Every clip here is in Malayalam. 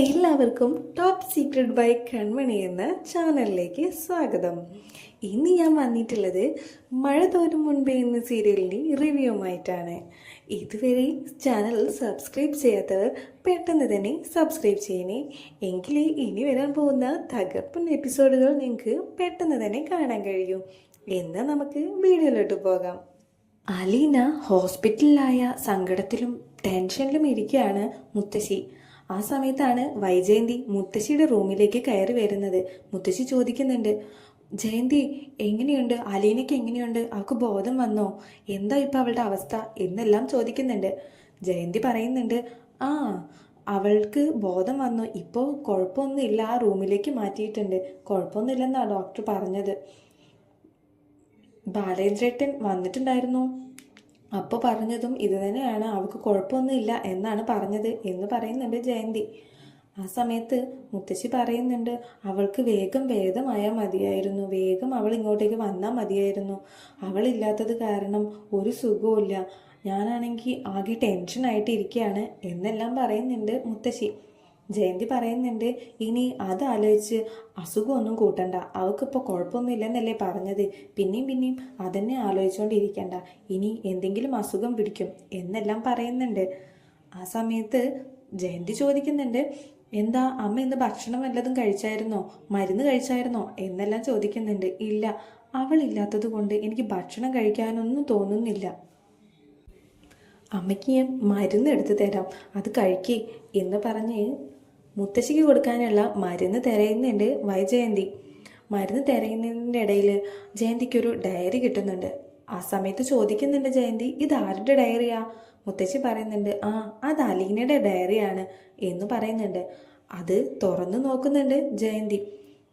എല്ലാവർക്കും ടോപ്പ് സീക്രട്ട് ബൈ കൺമണി എന്ന ചാനലിലേക്ക് സ്വാഗതം. ഇന്ന് ഞാൻ വന്നിട്ടുള്ളത് മഴ തോരും മുൻപേ എന്ന സീരിയലിന്റെ റിവ്യൂമായിട്ടാണ്. ഇതുവരെ ചാനൽ സബ്സ്ക്രൈബ് ചെയ്യാത്തവർ പെട്ടെന്ന് തന്നെ സബ്സ്ക്രൈബ് ചെയ്യണേ. എങ്കിലേ ഇനി വരാൻ പോകുന്ന തകർപ്പൻ എപ്പിസോഡുകൾ നിങ്ങൾക്ക് പെട്ടെന്ന് തന്നെ കാണാൻ കഴിയും. എന്നാൽ നമുക്ക് വീഡിയോയിലോട്ട് പോകാം. അലീന ഹോസ്പിറ്റലിലായ സങ്കടത്തിലും ടെൻഷനിലും ഇരിക്കുകയാണ് മുത്തശ്ശി. ആ സമയത്താണ് വൈജയന്തി മുത്തശ്ശിയുടെ റൂമിലേക്ക് കയറി വരുന്നത്. മുത്തശ്ശി ചോദിക്കുന്നുണ്ട് ജയന്തി എങ്ങനെയുണ്ട്? അലീനയ്ക്ക് എങ്ങനെയുണ്ട്? അവൾക്ക് ബോധം വന്നോ? എന്താ ഇപ്പം അവളുടെ അവസ്ഥ? എന്നെല്ലാം ചോദിക്കുന്നുണ്ട്. ജയന്തി പറയുന്നുണ്ട് ആ അവൾക്ക് ബോധം വന്നു. ഇപ്പോൾ കുഴപ്പമൊന്നുമില്ല. ആ റൂമിലേക്ക് മാറ്റിയിട്ടുണ്ട്. കുഴപ്പമൊന്നുമില്ലെന്നാണ് ഡോക്ടർ പറഞ്ഞത്. ബാലേന്ദ്രേട്ടൻ വന്നിട്ടുണ്ടായിരുന്നു. അപ്പോൾ പറഞ്ഞതും ഇത് തന്നെയാണ്. അവൾക്ക് കുഴപ്പമൊന്നുമില്ല എന്നാണ് പറഞ്ഞത് എന്ന് പറയുന്നുണ്ട് ജയന്തി. ആ സമയത്ത് മുത്തശ്ശി പറയുന്നുണ്ട് അവൾക്ക് വേഗം ഭേദമായാൽ മതിയായിരുന്നു. വേഗം അവൾ ഇങ്ങോട്ടേക്ക് വന്നാൽ മതിയായിരുന്നു. അവളില്ലാത്തത് കാരണം ഒരു സുഖവുമില്ല ഞാനാണെങ്കിൽ ആകെ ടെൻഷനായിട്ട് ആയിട്ടിരിക്കുകയാണ് എന്നെല്ലാം പറയുന്നുണ്ട് മുത്തശ്ശി. ജയന്തി പറയുന്നുണ്ട് ഇനി അത് ആലോചിച്ച് അസുഖമൊന്നും കൂട്ടണ്ട. അവൾക്കിപ്പോൾ കുഴപ്പമൊന്നുമില്ലെന്നല്ലേ പറഞ്ഞത്. പിന്നെയും പിന്നെയും അതന്നെ ആലോചിച്ചുകൊണ്ടിരിക്കണ്ട ഇനി എന്തെങ്കിലും അസുഖം പിടിക്കും എന്നെല്ലാം പറയുന്നുണ്ട്. ആ സമയത്ത് ജയന്തി ചോദിക്കുന്നുണ്ട് എന്താ അമ്മ ഇന്ന് ഭക്ഷണം വല്ലതും കഴിച്ചായിരുന്നോ? മരുന്ന് കഴിച്ചായിരുന്നോ? എന്നെല്ലാം ചോദിക്കുന്നുണ്ട്. ഇല്ല അവളില്ലാത്തത് കൊണ്ട് എനിക്ക് ഭക്ഷണം കഴിക്കാനൊന്നും തോന്നുന്നില്ല. അമ്മയ്ക്ക് ഞാൻ മരുന്ന് എടുത്തു തരാം. അത് കഴിക്കേ എന്ന് പറഞ്ഞ് മുത്തശ്ശിക്ക് കൊടുക്കാനുള്ള മരുന്ന് തിരയുന്നുണ്ട് വൈജയന്തി. മരുന്ന് തിരയുന്നതിന്റെ ഇടയിൽ ജയന്തിക്കൊരു ഡയറി കിട്ടുന്നുണ്ട്. ആ സമയത്ത് ചോദിക്കുന്നുണ്ട് ജയന്തി ഇത് ആരുടെ ഡയറിയാ? മുത്തശ്ശി പറയുന്നുണ്ട് ആ അത് അലീനയുടെ ഡയറിയാണ് എന്ന് പറയുന്നുണ്ട്. അത് തുറന്നു നോക്കുന്നുണ്ട് ജയന്തി.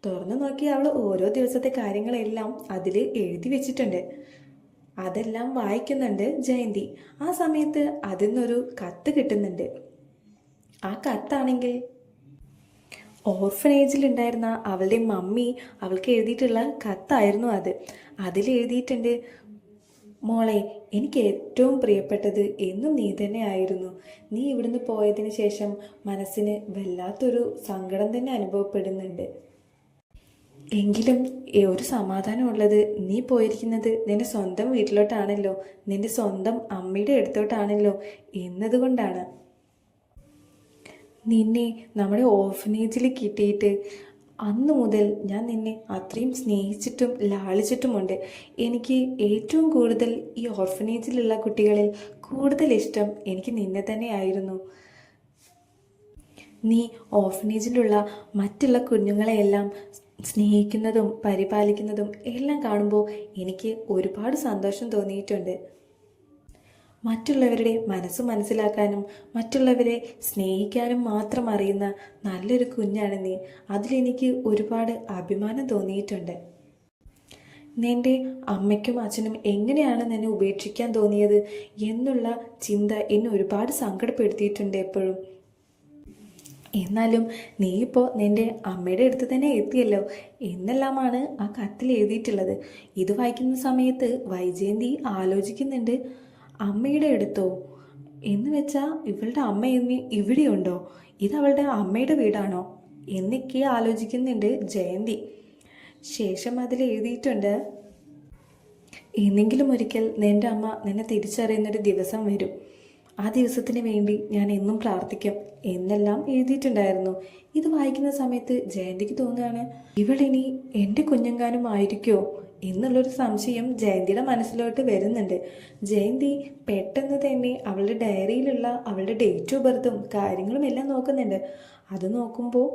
തുറന്നു നോക്കി അവൾ ഓരോ ദിവസത്തെ കാര്യങ്ങളെല്ലാം അതിൽ എഴുതി വെച്ചിട്ടുണ്ട്. അതെല്ലാം വായിക്കുന്നുണ്ട് ജയന്തി. ആ സമയത്ത് അതിൽ നിന്നൊരു കത്ത് കിട്ടുന്നുണ്ട്. ആ കത്താണെങ്കിൽ ഓർഫനേജിൽ ഉണ്ടായിരുന്ന അവളുടെ മമ്മി അവൾക്ക് എഴുതിയിട്ടുള്ള കത്തായിരുന്നു അത്. അതിൽ എഴുതിയിട്ടുണ്ട് മോളെ എനിക്ക് ഏറ്റവും പ്രിയപ്പെട്ടത് എന്നും നീ തന്നെ ആയിരുന്നു. നീ ഇവിടുന്ന് പോയതിന് ശേഷം മനസ്സിന് വല്ലാത്തൊരു സങ്കടം തന്നെ അനുഭവപ്പെടുന്നുണ്ട്. എങ്കിലും ഒരു സമാധാനമുള്ളത് നീ പോയിരിക്കുന്നത് നിന്റെ സ്വന്തം വീട്ടിലോട്ടാണല്ലോ. നിന്റെ സ്വന്തം അമ്മയുടെ അടുത്തോട്ടാണല്ലോ. എന്നതുകൊണ്ടാണ്. നിന്നെ നമ്മുടെ ഓർഫനേജിൽ കിട്ടിയിട്ട് അന്ന് മുതൽ ഞാൻ നിന്നെ അത്രയും സ്നേഹിച്ചിട്ടും ലാളിച്ചിട്ടുമുണ്ട്. എനിക്ക് ഏറ്റവും കൂടുതൽ ഈ ഓർഫനേജിലുള്ള കുട്ടികളിൽ കൂടുതൽ ഇഷ്ടം എനിക്ക് നിന്നെ തന്നെയായിരുന്നു. നീ ഓർഫനേജിലുള്ള മറ്റുള്ള കുഞ്ഞുങ്ങളെയെല്ലാം സ്നേഹിക്കുന്നതും പരിപാലിക്കുന്നതും എല്ലാം കാണുമ്പോൾ എനിക്ക് ഒരുപാട് സന്തോഷം തോന്നിയിട്ടുണ്ട്. മറ്റുള്ളവരുടെ മനസ്സ് മനസ്സിലാക്കാനും മറ്റുള്ളവരെ സ്നേഹിക്കാനും മാത്രം അറിയുന്ന നല്ലൊരു കുഞ്ഞാണ് നീ. അതിലെനിക്ക് ഒരുപാട് അഭിമാനം തോന്നിയിട്ടുണ്ട്. നിന്റെ അമ്മയ്ക്കും അച്ഛനും എങ്ങനെയാണ് നിന്നെ ഉപേക്ഷിക്കാൻ തോന്നിയത് എന്നുള്ള ചിന്ത എന്നെ ഒരുപാട് സങ്കടപ്പെടുത്തിയിട്ടുണ്ട് എപ്പോഴും. എന്നാലും നീ ഇപ്പോൾ നിന്റെ അമ്മയുടെ അടുത്ത് തന്നെ എത്തിയല്ലോ. എന്നെല്ലാമാണ് ആ കത്തിൽ എഴുതിയിട്ടുള്ളത്. ഇത് വായിക്കുന്ന സമയത്ത് വൈജയന്തി ആലോചിക്കുന്നുണ്ട്. അമ്മയുടെ അടുത്തോ? എന്ന് വെച്ചാൽ ഇവളുടെ അമ്മ ഇനി ഇവിടെയുണ്ടോ? ഇത് അവളുടെ അമ്മയുടെ വീടാണോ? എന്നൊക്കെ ആലോചിക്കുന്നുണ്ട് ജയന്തി. ശേഷം അതിൽ എഴുതിയിട്ടുണ്ട് എന്നെങ്കിലും ഒരിക്കൽ നിന്റെ അമ്മ നിന്നെ തിരിച്ചറിയുന്നൊരു ദിവസം വരും. ആ ദിവസത്തിന് വേണ്ടി ഞാൻ എന്നും പ്രാർത്ഥിക്കും എന്നെല്ലാം എഴുതിയിട്ടുണ്ടായിരുന്നു. ഇത് വായിക്കുന്ന സമയത്ത് ജയന്തിക്ക് തോന്നുകയാണ് ഇവളിനി എന്റെ കുഞ്ഞുങ്കാനും ആയിരിക്കുമോ എന്നുള്ളൊരു സംശയം ജയന്തിയുടെ മനസ്സിലോട്ട് വരുന്നുണ്ട്. ജയന്തി പെട്ടെന്ന് തന്നെ അവളുടെ ഡയറിയിലുള്ള അവളുടെ ഡേറ്റ് ഓഫ് ബർത്തും കാര്യങ്ങളും എല്ലാം നോക്കുന്നുണ്ട്. അത് നോക്കുമ്പോൾ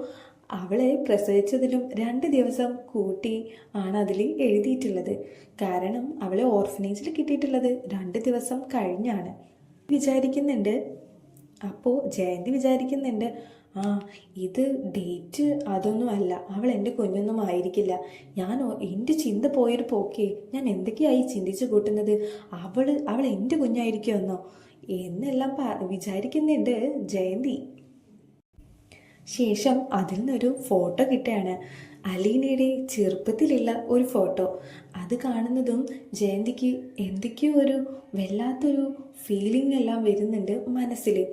അവളെ പ്രസവിച്ചതിലും രണ്ട് ദിവസം കൂട്ടി ആണ് അതിൽ എഴുതിയിട്ടുള്ളത്. കാരണം അവളെ ഓർഫനേജിൽ കിട്ടിയിട്ടുള്ളത് രണ്ട് ദിവസം കഴിഞ്ഞാണ്. വിചാരിക്കുന്നുണ്ട്. അപ്പോൾ ജയന്തി വിചാരിക്കുന്നുണ്ട് ആ ഇത് ഡേറ്റ് അതൊന്നും അല്ല. അവൾ എന്റെ കുഞ്ഞൊന്നും ആയിരിക്കില്ല. ഞാൻ എന്റെ ചിന്ത പോയൊരു പോക്കേ. ഞാൻ എന്തൊക്കെയായി ചിന്തിച്ചു കൂട്ടുന്നത്? അവൾ അവൾ എന്റെ കുഞ്ഞായിരിക്കുമെന്നോ? എന്നെല്ലാം വിചാരിക്കുന്നുണ്ട് ജയന്തി. ശേഷം അതിൽ നിന്നൊരു ഫോട്ടോ കിട്ടുകയാണ്. അലീനയുടെ ചെറുപ്പത്തിലുള്ള ഒരു ഫോട്ടോ. അത് കാണുന്നതും ജയന്തിക്ക് എന്തൊക്കെയോ ഒരു വല്ലാത്തൊരു ഫീലിംഗ് എല്ലാം വരുന്നുണ്ട് മനസ്സിൽ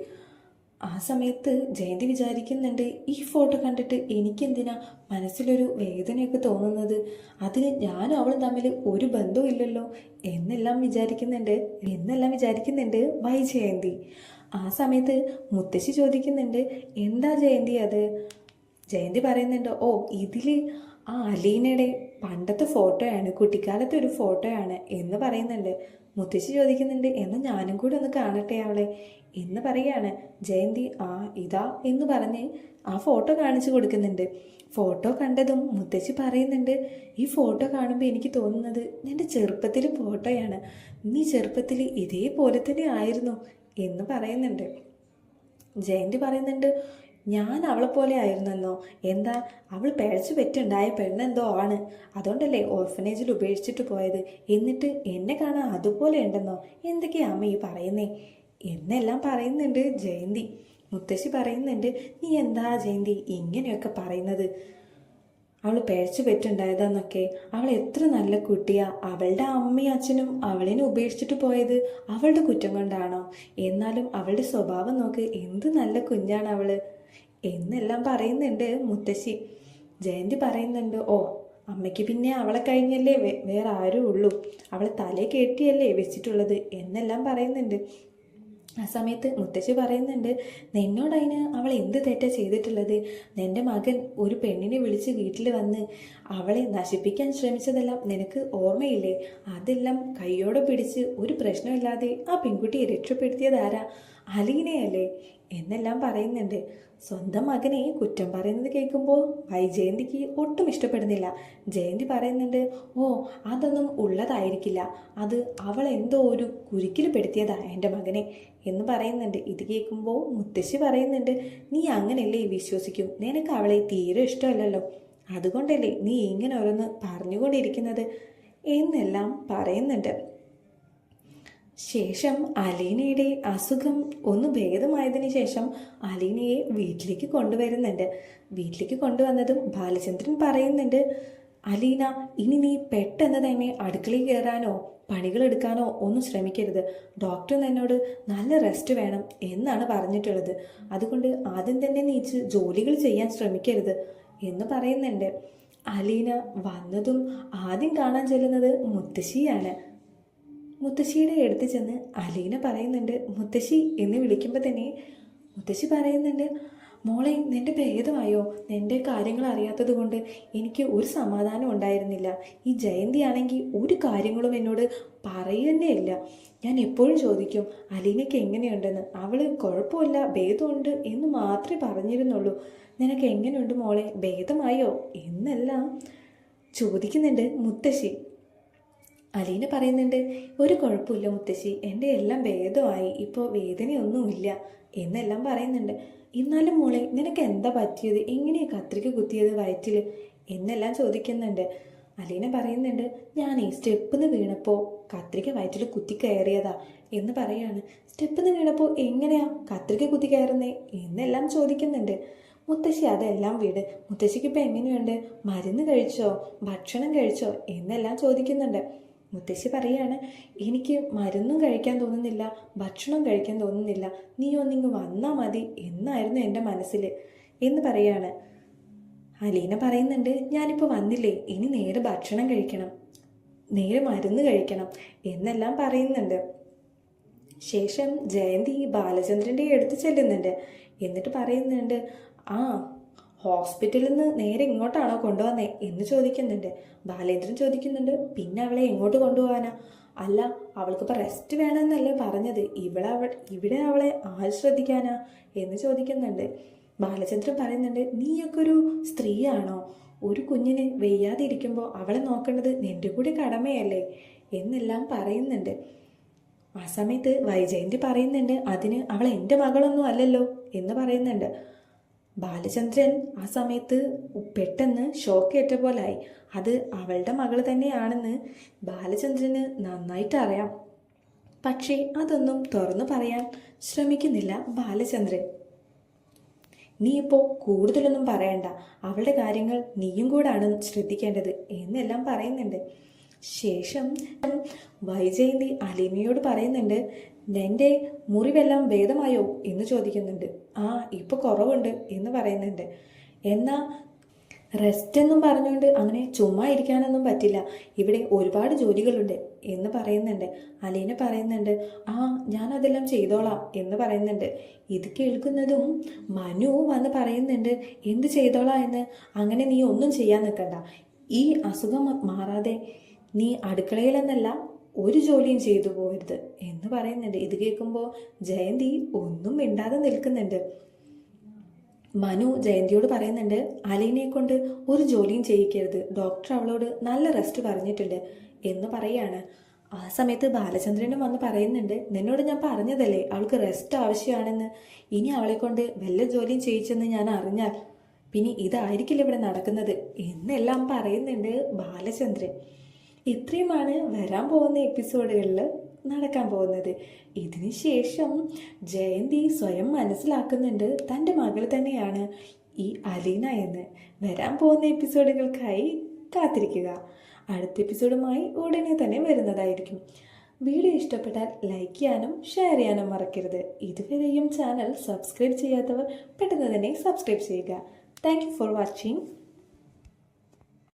ആ സമയത്ത് ജയന്തി വിചാരിക്കുന്നുണ്ട് ഈ ഫോട്ടോ കണ്ടിട്ട് എനിക്കെന്തിനാ മനസ്സിലൊരു വേദനയൊക്കെ തോന്നുന്നത്? അതിന് ഞാനും അവളും തമ്മിൽ ഒരു ബന്ധവും ഇല്ലല്ലോ? എന്നെല്ലാം വിചാരിക്കുന്നുണ്ട് എന്നെല്ലാം വിചാരിക്കുന്നുണ്ട് വൈ ജയന്തി. ആ സമയത്ത് മുത്തശ്ശി ചോദിക്കുന്നുണ്ട് എന്താ ജയന്തി അത്? ജയന്തി പറയുന്നുണ്ട് ഓ ഇതിൽ ആ അലീനയുടെ പണ്ടത്തെ ഫോട്ടോയാണ് കുട്ടിക്കാലത്തെ ഒരു ഫോട്ടോയാണ് എന്ന് പറയുന്നുണ്ട്. മുത്തശ്ശി ചോദിക്കുന്നുണ്ട് എന്നാൽ ഞാനും കൂടെ ഒന്ന് കാണട്ടെ അവളെ? എന്ന് പറയാണ് ജയന്തി ആ ഇതാ എന്ന് പറഞ്ഞ് ആ ഫോട്ടോ കാണിച്ചു കൊടുക്കുന്നുണ്ട്. ഫോട്ടോ കണ്ടതും മുത്തശ്ശി പറയുന്നുണ്ട് ഈ ഫോട്ടോ കാണുമ്പോൾ എനിക്ക് തോന്നുന്നത് നിന്റെ ചെറുപ്പത്തിലെ ഫോട്ടോയാണ്. നീ ചെറുപ്പത്തിൽ ഇതേപോലെ തന്നെ ആയിരുന്നു എന്ന് പറയുന്നുണ്ട്. ജയന്തി പറയുന്നുണ്ട് ഞാൻ അവളെ പോലെ ആയിരുന്നെന്നോ എന്താ? അവൾ പിഴച്ചു പെറ്റുണ്ടായ പെണ്ണെന്തോ ആണ്. അതുകൊണ്ടല്ലേ ഓർഫനേജിൽ ഉപേക്ഷിച്ചിട്ട് പോയത്. എന്നിട്ട് എന്നെ കാണാൻ അതുപോലെ ഉണ്ടെന്നോ? എന്തൊക്കെയാ അമ്മ ഈ പറയുന്നേ? എന്നെല്ലാം പറയുന്നുണ്ട് ജയന്തി. മുത്തശ്ശി പറയുന്നുണ്ട് നീ എന്താ ജയന്തി ഇങ്ങനെയൊക്കെ പറയുന്നത്? അവൾ പേഴ്ച പെറ്റുണ്ടായതാന്നൊക്കെ. അവൾ എത്ര നല്ല കുട്ടിയാ. അവളുടെ അമ്മയും അച്ഛനും അവളിനെ ഉപേക്ഷിച്ചിട്ട് പോയത് അവളുടെ കുറ്റം കൊണ്ടാണോ? എന്നാലും അവളുടെ സ്വഭാവം നോക്ക് എന്ത് നല്ല കുഞ്ഞാണ് അവൾ എന്നെല്ലാം പറയുന്നുണ്ട് മുത്തശ്ശി. ജയന്തി പറയുന്നുണ്ട് ഓ അമ്മയ്ക്ക് പിന്നെ അവളെ കഴിഞ്ഞല്ലേ? വേറെ ആരും ഉള്ളൂ. അവളെ തലേ കെട്ടിയല്ലേ വെച്ചിട്ടുള്ളത്? എന്നെല്ലാം പറയുന്നുണ്ട്. ആ സമയത്ത് മുത്തശ്ശി പറയുന്നുണ്ട് നിന്നോടതിന് അവൾ എന്ത് തെറ്റാ ചെയ്തിട്ടുള്ളത്? നിന്റെ മകൻ ഒരു പെണ്ണിനെ വിളിച്ച് വീട്ടിൽ വന്ന് അവളെ നശിപ്പിക്കാൻ ശ്രമിച്ചതെല്ലാം നിനക്ക് ഓർമ്മയില്ലേ? അതെല്ലാം കൈയോടെ പിടിച്ച് ഒരു പ്രശ്നമില്ലാതെ ആ പെൺകുട്ടിയെ രക്ഷപ്പെടുത്തിയത് ആരാ? അലീനയല്ലേ? എന്നെല്ലാം പറയുന്നുണ്ട്. സ്വന്തം മകനെ കുറ്റം പറയുന്നത് കേൾക്കുമ്പോൾ വൈജയന്തിക്ക് ഒട്ടും ഇഷ്ടപ്പെടുന്നില്ല. ജയന്തി പറയുന്നുണ്ട് ഓ അതൊന്നും ഉള്ളതായിരിക്കില്ല. അത് അവൾ എന്തോ ഒരു കുരുക്കിൽ പെടുത്തിയതാ എന്റെ മകനെ എന്ന് പറയുന്നുണ്ട്. ഇത് കേൾക്കുമ്പോൾ മുത്തശ്ശി പറയുന്നുണ്ട് നീ അങ്ങനെയല്ലേ വിശ്വസിക്കും? നിനക്ക് അവളെ തീരെ ഇഷ്ടമല്ലല്ലോ. അതുകൊണ്ടല്ലേ നീ ഇങ്ങനെ ഓരോന്ന് പറഞ്ഞുകൊണ്ടിരിക്കുന്നത്? എന്നെല്ലാം പറയുന്നുണ്ട്. ശേഷം അലീനയുടെ അസുഖം ഒന്ന് ഭേദമായതിനു ശേഷം അലീനയെ വീട്ടിലേക്ക് കൊണ്ടുവരുന്നുണ്ട്. വീട്ടിലേക്ക് കൊണ്ടുവന്നതും ബാലചന്ദ്രൻ പറയുന്നുണ്ട് അലീന ഇനി നീ പെട്ടെന്ന് തന്നെ അടുക്കളയിൽ കയറാനോ പണികൾ എടുക്കാനോ ഒന്നും ശ്രമിക്കരുത്. ഡോക്ടർ എന്നോട് നല്ല റെസ്റ്റ് വേണം എന്നാണ് പറഞ്ഞിട്ടുള്ളത്. അതുകൊണ്ട് ആദ്യം തന്നെ നീച്ച് ജോലികൾ ചെയ്യാൻ ശ്രമിക്കരുത് എന്ന് പറയുന്നുണ്ട്. അലീന വന്നതും ആദ്യം കാണാൻ ചെല്ലുന്നത് മുത്തശ്ശിയാണ്. മുത്തശ്ശിയുടെ അടുത്ത് ചെന്ന് അലീന പറയുന്നുണ്ട് മുത്തശ്ശി എന്ന് വിളിക്കുമ്പോൾ തന്നെ മുത്തശ്ശി പറയുന്നുണ്ട് മോളെ നിന്റെ ഭേദമായോ? നിന്റെ കാര്യങ്ങൾ അറിയാത്തത് കൊണ്ട് എനിക്ക് ഒരു സമാധാനം ഉണ്ടായിരുന്നില്ല. ഈ ജയന്തി ആണെങ്കിൽ ഒരു കാര്യങ്ങളും എന്നോട് പറയുന്നേയില്ല ഞാൻ എപ്പോഴും ചോദിക്കും അലീനയ്ക്ക് എങ്ങനെയുണ്ടെന്ന്? അവൾ കുഴപ്പമില്ല ഭേദമുണ്ട് എന്ന് മാത്രമേ പറഞ്ഞിരുന്നുള്ളൂ. നിനക്ക് എങ്ങനെയുണ്ട് മോളെ? ഭേദമായോ? എന്നെല്ലാം ചോദിക്കുന്നുണ്ട് മുത്തശ്ശി. അലീന പറയുന്നുണ്ട് ഒരു കുഴപ്പമില്ല മുത്തശ്ശി എന്റെ എല്ലാം ഭേദമായി ഇപ്പോൾ വേദനയൊന്നുമില്ല എന്നെല്ലാം പറയുന്നുണ്ട്. എന്നാലും മോളെ നിനക്ക് എന്താ പറ്റിയത്? എങ്ങനെയാ കത്രിക കുത്തിയത് വയറ്റിൽ? എന്നെല്ലാം ചോദിക്കുന്നുണ്ട്. അലീന പറയുന്നുണ്ട് ഞാൻ ഈ സ്റ്റെപ്പിന്ന് വീണപ്പോൾ കത്രിക വയറ്റിൽ കുത്തി കയറിയതാ എന്ന് പറയാണ്. സ്റ്റെപ്പിന്ന് വീണപ്പോൾ എങ്ങനെയാ കത്രിക കുത്തി കയറുന്നേ? എന്നെല്ലാം ചോദിക്കുന്നുണ്ട്. മുത്തശ്ശി അതെല്ലാം വീട്. മുത്തശ്ശിക്ക് ഇപ്പം എങ്ങനെയുണ്ട്? മരുന്ന് കഴിച്ചോ? ഭക്ഷണം കഴിച്ചോ? എന്നെല്ലാം ചോദിക്കുന്നുണ്ട്. മുത്തശ്ശി പറയാണ് എനിക്ക് മരുന്നും കഴിക്കാൻ തോന്നുന്നില്ല ഭക്ഷണം കഴിക്കാൻ തോന്നുന്നില്ല. നീ ഒന്നിങ്ങ് വന്നാൽ മതി എന്നായിരുന്നു എന്റെ മനസ്സിൽ എന്ന് പറയാണ്. അലീന പറയുന്നുണ്ട് ഞാനിപ്പോൾ വന്നില്ലേ ഇനി നേരെ ഭക്ഷണം കഴിക്കണം. നേരെ മരുന്ന് കഴിക്കണം എന്നെല്ലാം പറയുന്നുണ്ട്. ശേഷം ജയന്തി ബാലചന്ദ്രന്റെ അടുത്ത് ചെല്ലുന്നുണ്ട്. എന്നിട്ട് പറയുന്നുണ്ട് ആ ഹോസ്പിറ്റലിൽ നിന്ന് നേരെ ഇങ്ങോട്ടാണോ കൊണ്ടുവന്നേ എന്ന് ചോദിക്കുന്നുണ്ട്. ബാലേന്ദ്രൻ ചോദിക്കുന്നുണ്ട് പിന്നെ അവളെ എങ്ങോട്ട് കൊണ്ടുപോകാനാ? അല്ല അവൾക്കിപ്പോൾ റെസ്റ്റ് വേണമെന്നല്ലേ പറഞ്ഞത്. ഇവിടെ അവൾ ഇവിടെ അവളെ ആര് ശ്രദ്ധിക്കാനാ എന്ന് ചോദിക്കുന്നുണ്ട്. ബാലചന്ദ്രൻ പറയുന്നുണ്ട് നീയൊക്കെ ഒരു സ്ത്രീയാണോ? ഒരു കുഞ്ഞിന് വെയ്യാതെ ഇരിക്കുമ്പോൾ അവളെ നോക്കേണ്ടത് നിന്റെ കൂടി കടമയല്ലേ? എന്നെല്ലാം പറയുന്നുണ്ട്. ആ സമയത്ത് വൈജയന്തി പറയുന്നുണ്ട് അതിന് അവൾ എന്റെ മകളൊന്നും അല്ലല്ലോ എന്ന് പറയുന്നുണ്ട്. ബാലചന്ദ്രൻ ആ സമയത്ത് പെട്ടെന്ന് ഷോക്ക് ഏറ്റ പോലായി. അത് അവളുടെ മകൾ തന്നെയാണെന്ന് ബാലചന്ദ്രന് നന്നായിട്ട് അറിയാം. പക്ഷേ അതൊന്നും തുറന്നു പറയാൻ ശ്രമിക്കുന്നില്ല ബാലചന്ദ്രൻ. നീ ഇപ്പോൾ കൂടുതലൊന്നും പറയണ്ട. അവളുടെ കാര്യങ്ങൾ നീയും കൂടാണ് ശ്രദ്ധിക്കേണ്ടത് എന്നെല്ലാം പറയുന്നുണ്ട്. ശേഷം വൈജയന്തി അലീനയോട് പറയുന്നുണ്ട് നിന്റെ മുറിവെല്ലാം ഭേദമായോ? എന്ന് ചോദിക്കുന്നുണ്ട്. ആ ഇപ്പോൾ കുറവുണ്ട് എന്ന് പറയുന്നുണ്ട്. എന്നാൽ റെസ്റ്റ് എന്നും പറഞ്ഞുകൊണ്ട് അങ്ങനെ ചുമ്മാ ഇരിക്കാനൊന്നും പറ്റില്ല. ഇവിടെ ഒരുപാട് ജോലികളുണ്ട് എന്ന് പറയുന്നുണ്ട്. അലീന പറയുന്നുണ്ട് ആ ഞാൻ അതെല്ലാം ചെയ്തോളാം എന്ന് പറയുന്നുണ്ട്. ഇത് കേൾക്കുന്നതും മനു വന്ന് പറയുന്നുണ്ട് എന്ത് ചെയ്തോളാം എന്ന്? അങ്ങനെ നീ ഒന്നും ചെയ്യാൻ നിൽക്കണ്ട. ഈ അസുഖം മാറാതെ നീ അടുക്കളയിലെന്നല്ല ഒരു ജോലിയും ചെയ്തു പോകരുത് എന്ന് പറയുന്നുണ്ട്. ഇത് കേൾക്കുമ്പോൾ ജയന്തി ഒന്നും മിണ്ടാതെ നിൽക്കുന്നുണ്ട്. മനു ജയന്തിയോട് പറയുന്നുണ്ട് അലീനയെ കൊണ്ട് ഒരു ജോലിയും ചെയ്യിക്കരുത്. ഡോക്ടർ അവളോട് നല്ല റെസ്റ്റ് പറഞ്ഞിട്ടുണ്ട് എന്ന് പറയാണ്. ആ സമയത്ത് ബാലചന്ദ്രനും വന്ന് പറയുന്നുണ്ട് നിന്നോട് ഞാൻ പറഞ്ഞതല്ലേ അവൾക്ക് റെസ്റ്റ് ആവശ്യമാണെന്ന്. ഇനി അവളെ കൊണ്ട് വല്ല ജോലിയും ചെയ്യിച്ചെന്ന് ഞാൻ അറിഞ്ഞാൽ പിന്നെ ഇതായിരിക്കില്ല ഇവിടെ നടക്കുന്നത്? എന്നെല്ലാം പറയുന്നുണ്ട് ബാലചന്ദ്രൻ. ഇത്രയുമാണ് വരാൻ പോകുന്ന എപ്പിസോഡുകളിൽ നടക്കാൻ പോകുന്നത്. ഇതിന് ശേഷം ജയന്തി സ്വയം മനസ്സിലാക്കുന്നുണ്ട് തന്റെ മകൾ തന്നെയാണ് ഈ അലീന എന്ന്. വരാൻ പോകുന്ന എപ്പിസോഡുകൾക്കായി കാത്തിരിക്കുക. അടുത്ത എപ്പിസോഡുമായി ഉടനെ തന്നെ വരുന്നതായിരിക്കും. വീഡിയോ ഇഷ്ടപ്പെട്ടാൽ ലൈക്ക് ചെയ്യാനും ഷെയർ ചെയ്യാനും മറക്കരുത്. ഇതുവരെയും ചാനൽ സബ്സ്ക്രൈബ് ചെയ്യാത്തവർ പെട്ടെന്ന് തന്നെ സബ്സ്ക്രൈബ് ചെയ്യുക. Thank for watching.